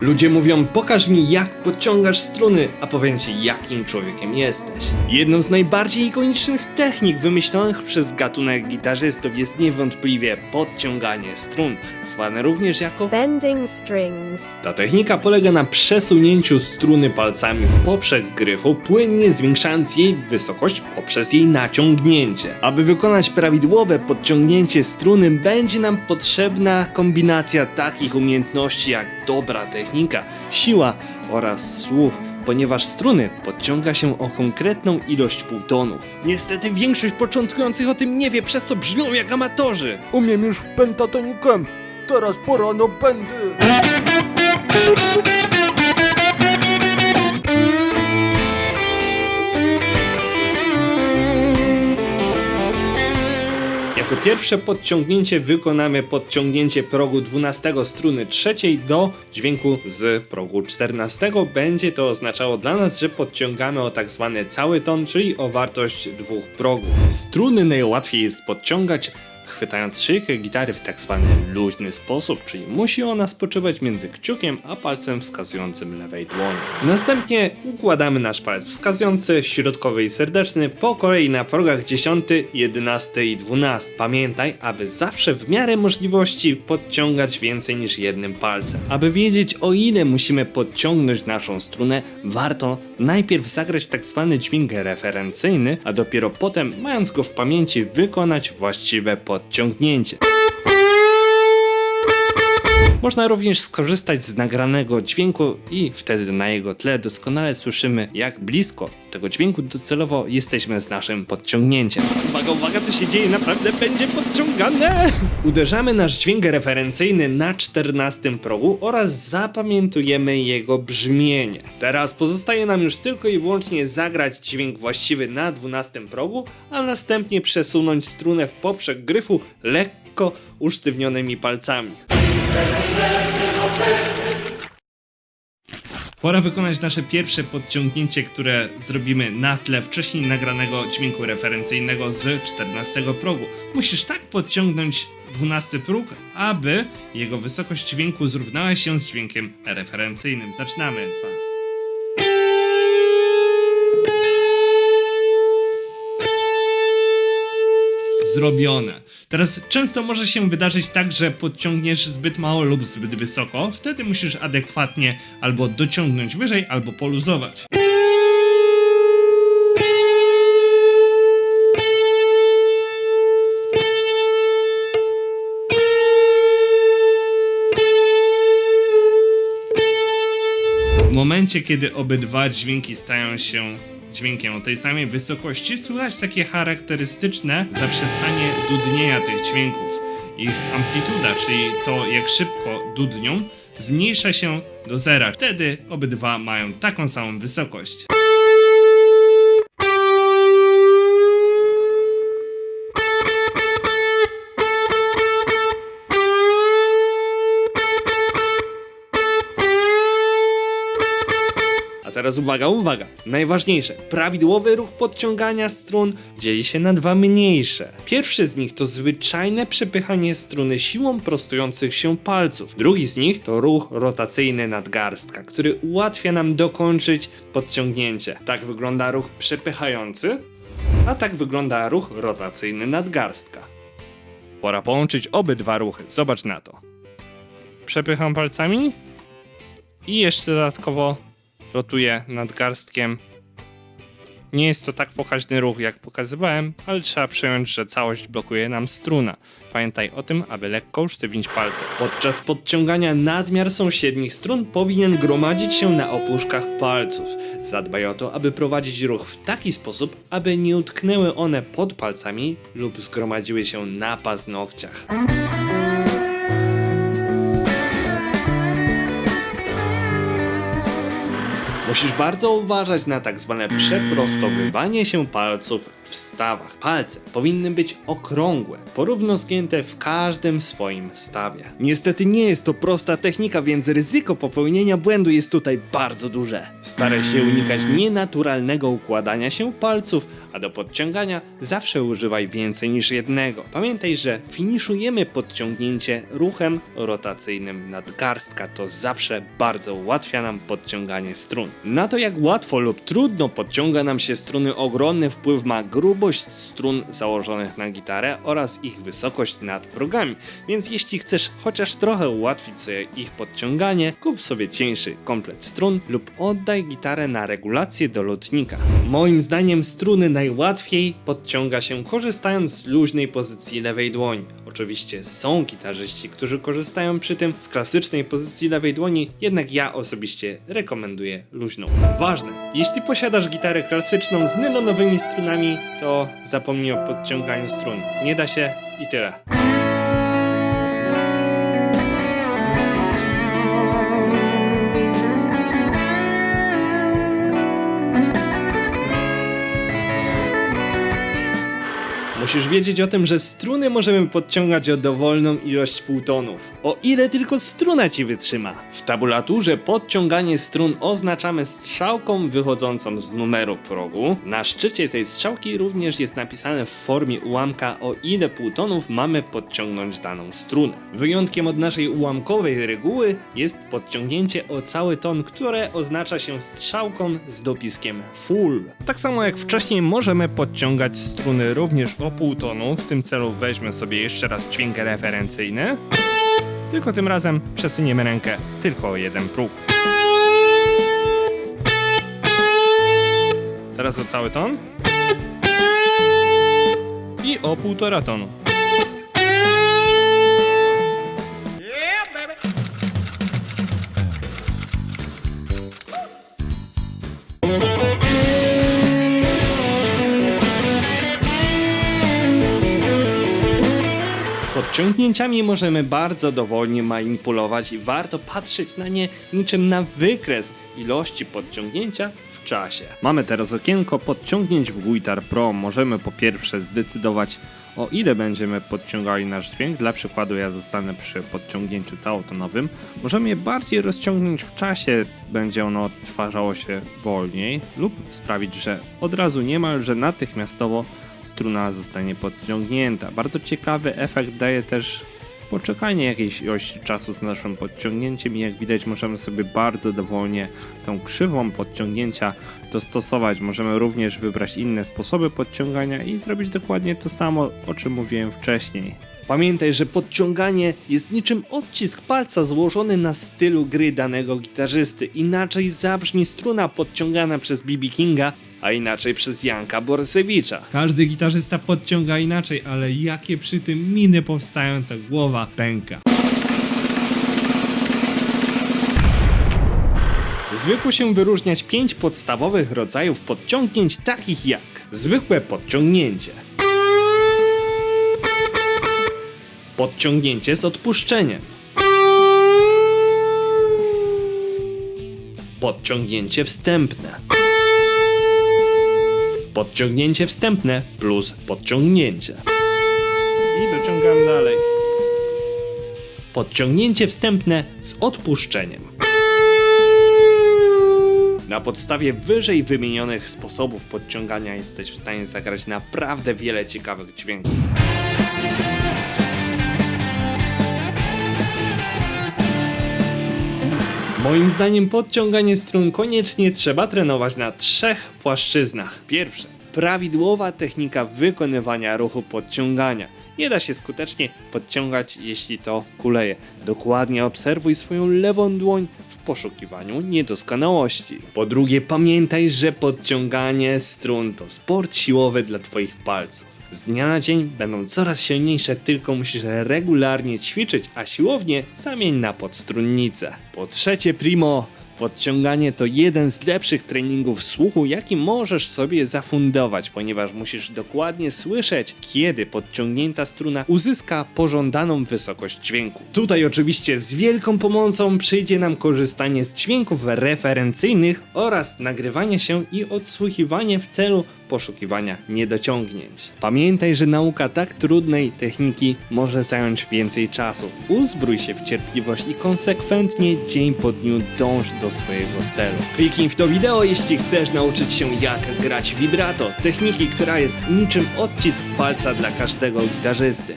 Ludzie mówią, pokaż mi jak podciągasz struny, a powiem ci jakim człowiekiem jesteś. Jedną z najbardziej ikonicznych technik wymyślonych przez gatunek gitarzystów jest niewątpliwie podciąganie strun, zwane również jako Bending strings. ta technika polega na przesunięciu struny palcami w poprzek gryfu, płynnie zwiększając jej wysokość poprzez jej naciągnięcie. Aby wykonać prawidłowe podciągnięcie struny, będzie nam potrzebna kombinacja takich umiejętności jak dobra technika, siła oraz słuch. Ponieważ struny podciąga się o konkretną ilość półtonów. Niestety większość początkujących o tym nie wie, przez co brzmią jak amatorzy. Umiem już pentatonikę. Teraz pora na pędy. Pierwsze podciągnięcie wykonamy podciągnięcie progu 12 struny trzeciej do dźwięku z progu 14. Będzie to oznaczało dla nas, że podciągamy o tak zwany cały ton, czyli o wartość dwóch progów. Struny najłatwiej jest podciągać chwytając szyjkę gitary w tak zwany luźny sposób, czyli musi ona spoczywać między kciukiem a palcem wskazującym lewej dłoni. Następnie układamy nasz palec wskazujący, środkowy i serdeczny po kolei na progach 10, 11 i 12. Pamiętaj, aby zawsze w miarę możliwości podciągać więcej niż jednym palcem. Aby wiedzieć o ile musimy podciągnąć naszą strunę, warto najpierw zagrać tak zwany dźwięk referencyjny, a dopiero potem, mając go w pamięci, wykonać właściwe podciągnięcie ciągnięcie. Można również skorzystać z nagranego dźwięku i wtedy na jego tle doskonale słyszymy jak blisko tego dźwięku docelowo jesteśmy z naszym podciągnięciem. Uwaga, uwaga, to się dzieje, naprawdę będzie podciągane! Uderzamy nasz dźwięk referencyjny na 14 progu oraz zapamiętujemy jego brzmienie. Teraz pozostaje nam już tylko i wyłącznie zagrać dźwięk właściwy na 12 progu, a następnie przesunąć strunę w poprzek gryfu lekko usztywnionymi palcami. Pora wykonać nasze pierwsze podciągnięcie, które zrobimy na tle wcześniej nagranego dźwięku referencyjnego z 14 progu. Musisz tak podciągnąć 12 próg, aby jego wysokość dźwięku zrównała się z dźwiękiem referencyjnym. Zaczynamy. Zrobione. Teraz często może się wydarzyć tak, że podciągniesz zbyt mało lub zbyt wysoko, wtedy musisz adekwatnie albo dociągnąć wyżej, albo poluzować. W momencie, kiedy obydwa dźwięki stają się dźwiękiem o tej samej wysokości, słychać takie charakterystyczne zaprzestanie dudnienia tych dźwięków. Ich amplituda, czyli to jak szybko dudnią, zmniejsza się do zera. Wtedy obydwa mają taką samą wysokość. Teraz uwaga, uwaga! Najważniejsze, prawidłowy ruch podciągania strun dzieli się na dwa mniejsze. Pierwszy z nich to zwyczajne przepychanie struny siłą prostujących się palców. Drugi z nich to ruch rotacyjny nadgarstka, który ułatwia nam dokończyć podciągnięcie. Tak wygląda ruch przepychający, a tak wygląda ruch rotacyjny nadgarstka. Pora połączyć obydwa ruchy. Zobacz na to. Przepycham palcami i jeszcze dodatkowo rotuję nadgarstkiem. Nie jest to tak pokaźny ruch, jak pokazywałem, ale trzeba przyjąć, że całość blokuje nam struna. Pamiętaj o tym, aby lekko usztywnić palce. Podczas podciągania nadmiar sąsiednich strun powinien gromadzić się na opuszkach palców. Zadbaj o to, aby prowadzić ruch w taki sposób, aby nie utknęły one pod palcami lub zgromadziły się na paznokciach. Musisz bardzo uważać na tak zwane przeprostowywanie się palców w stawach. Palce powinny być okrągłe, porówno zgięte w każdym swoim stawie. Niestety nie jest to prosta technika, więc ryzyko popełnienia błędu jest tutaj bardzo duże. Staraj się unikać nienaturalnego układania się palców, a do podciągania zawsze używaj więcej niż jednego. Pamiętaj, że finiszujemy podciągnięcie ruchem rotacyjnym nadgarstka. To zawsze bardzo ułatwia nam podciąganie strun. Na to jak łatwo lub trudno podciąga nam się struny ogromny wpływ ma grubość strun założonych na gitarę oraz ich wysokość nad progami. Więc jeśli chcesz chociaż trochę ułatwić sobie ich podciąganie, kup sobie cieńszy komplet strun lub oddaj gitarę na regulację do lotnika. Moim zdaniem struny najłatwiej podciąga się korzystając z luźnej pozycji lewej dłoni. Oczywiście są gitarzyści, którzy korzystają przy tym z klasycznej pozycji lewej dłoni, jednak ja osobiście rekomenduję luźną. Ważne, jeśli posiadasz gitarę klasyczną z nylonowymi strunami, to zapomnij o podciąganiu strun. Nie da się i tyle. Musisz wiedzieć o tym, że struny możemy podciągać o dowolną ilość półtonów. O ile tylko struna ci wytrzyma. W tabulaturze podciąganie strun oznaczamy strzałką wychodzącą z numeru progu. Na szczycie tej strzałki również jest napisane w formie ułamka o ile półtonów mamy podciągnąć daną strunę. Wyjątkiem od naszej ułamkowej reguły jest podciągnięcie o cały ton, które oznacza się strzałką z dopiskiem full. Tak samo jak wcześniej możemy podciągać struny również o pół tonu. W tym celu weźmy sobie jeszcze raz dźwięk referencyjny. Tylko tym razem przesuniemy rękę tylko o jeden próg. Teraz o cały ton. I o półtora tonu. Podciągnięciami możemy bardzo dowolnie manipulować i warto patrzeć na nie niczym na wykres ilości podciągnięcia w czasie. Mamy teraz okienko podciągnięć w Guitar Pro. Możemy po pierwsze zdecydować o ile będziemy podciągali nasz dźwięk. Dla przykładu ja zostanę przy podciągnięciu całotonowym. Możemy je bardziej rozciągnąć w czasie, będzie ono odtwarzało się wolniej lub sprawić, że od razu niemalże natychmiastowo struna zostanie podciągnięta. Bardzo ciekawy efekt daje też poczekanie jakiejś ilości czasu z naszym podciągnięciem i jak widać możemy sobie bardzo dowolnie tą krzywą podciągnięcia dostosować. Możemy również wybrać inne sposoby podciągania i zrobić dokładnie to samo, o czym mówiłem wcześniej. Pamiętaj, że podciąganie jest niczym odcisk palca złożony na stylu gry danego gitarzysty. Inaczej zabrzmi struna podciągana przez BB Kinga, a inaczej przez Janka Borsewicza. Każdy gitarzysta podciąga inaczej, ale jakie przy tym miny powstają, to głowa pęka. Zwykło się wyróżniać pięć podstawowych rodzajów podciągnięć, takich jak zwykłe podciągnięcie, podciągnięcie z odpuszczeniem, podciągnięcie wstępne, podciągnięcie wstępne plus podciągnięcie. I dociągam dalej. Podciągnięcie wstępne z odpuszczeniem. Na podstawie wyżej wymienionych sposobów podciągania jesteś w stanie zagrać naprawdę wiele ciekawych dźwięków. Moim zdaniem podciąganie strun koniecznie trzeba trenować na trzech płaszczyznach. Pierwsze, prawidłowa technika wykonywania ruchu podciągania. Nie da się skutecznie podciągać, jeśli to kuleje. Dokładnie obserwuj swoją lewą dłoń w poszukiwaniu niedoskonałości. Po drugie, pamiętaj, że podciąganie strun to sport siłowy dla Twoich palców. Z dnia na dzień będą coraz silniejsze, tylko musisz regularnie ćwiczyć, a siłownie zamień na podstrunnicę. Po trzecie, primo, podciąganie to jeden z lepszych treningów słuchu, jaki możesz sobie zafundować, ponieważ musisz dokładnie słyszeć, kiedy podciągnięta struna uzyska pożądaną wysokość dźwięku. Tutaj oczywiście z wielką pomocą przyjdzie nam korzystanie z dźwięków referencyjnych oraz nagrywanie się i odsłuchiwanie w celu poszukiwania niedociągnięć. Pamiętaj, że nauka tak trudnej techniki może zająć więcej czasu. Uzbrój się w cierpliwość i konsekwentnie dzień po dniu dąż do swojego celu. Kliknij w to wideo, jeśli chcesz nauczyć się jak grać vibrato, techniki, która jest niczym odcisk palca dla każdego gitarzysty.